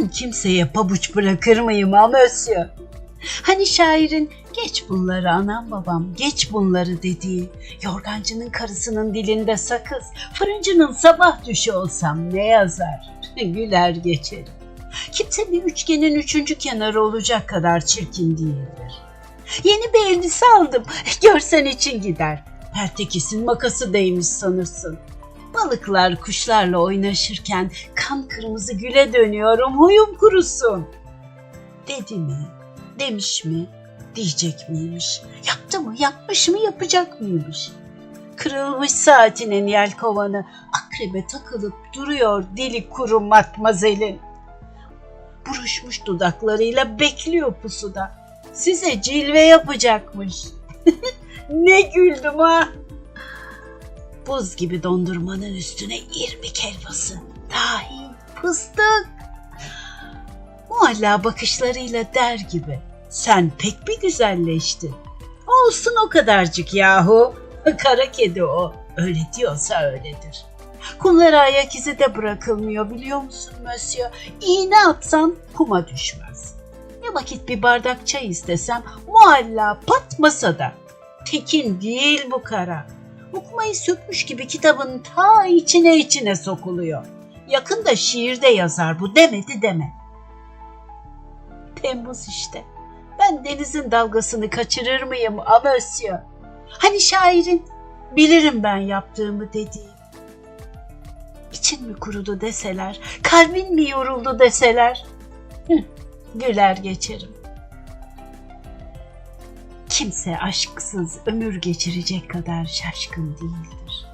Ben kimseye pabuç bırakır mıyım monsieur? Hani şairin geç bunları anam babam geç bunları dediği, yorgancının karısının dilinde sakız, fırıncının sabah düşü olsam ne yazar? Güler geçerim. Kimse bir üçgenin üçüncü kenarı olacak kadar çirkin değildir. Yeni bir elbise aldım. Görsen için gider. Pertekis'in makası değmiş sanırsın. Balıklar kuşlarla oynaşırken kan kırmızı güle dönüyorum huyum kurusun. Dedi mi? Demiş mi? Diyecek miymiş? Yaptı mı? Yapmış mı? Yapacak mıymış? Kırılmış saatinin yelkovanı akrebe takılıp duruyor dili kuru matmazelin. Buruşmuş dudaklarıyla bekliyor pusuda. Size cilve yapacakmış. ne güldüm ha. Buz gibi dondurmanın üstüne irmik helvası, tahin, fıstık. Mualla bakışlarıyla der gibi. Sen pek bir güzelleştin. Olsun o kadarcık yahu. Kara kedi o. Öyle diyorsa öyledir. Kumlara ayak izi de bırakılmıyor biliyor musun Mösyö? İğne atsan kuma düşmez. Ne vakit bir bardak çay istesem mualla pat masada. Tekin değil bu kara. Okumayı sökmüş gibi kitabın ta içine içine sokuluyor. Yakında şiirde yazar bu demedi deme. Temmuz işte. Ben denizin dalgasını kaçırır mıyım Amösyö? Hani şairin bilirim ben yaptığımı dediği. İçin mi kurudu deseler, kalbin mi yoruldu deseler. Hı, güler geçerim. Kimse aşksız ömür geçirecek kadar şaşkın değildir.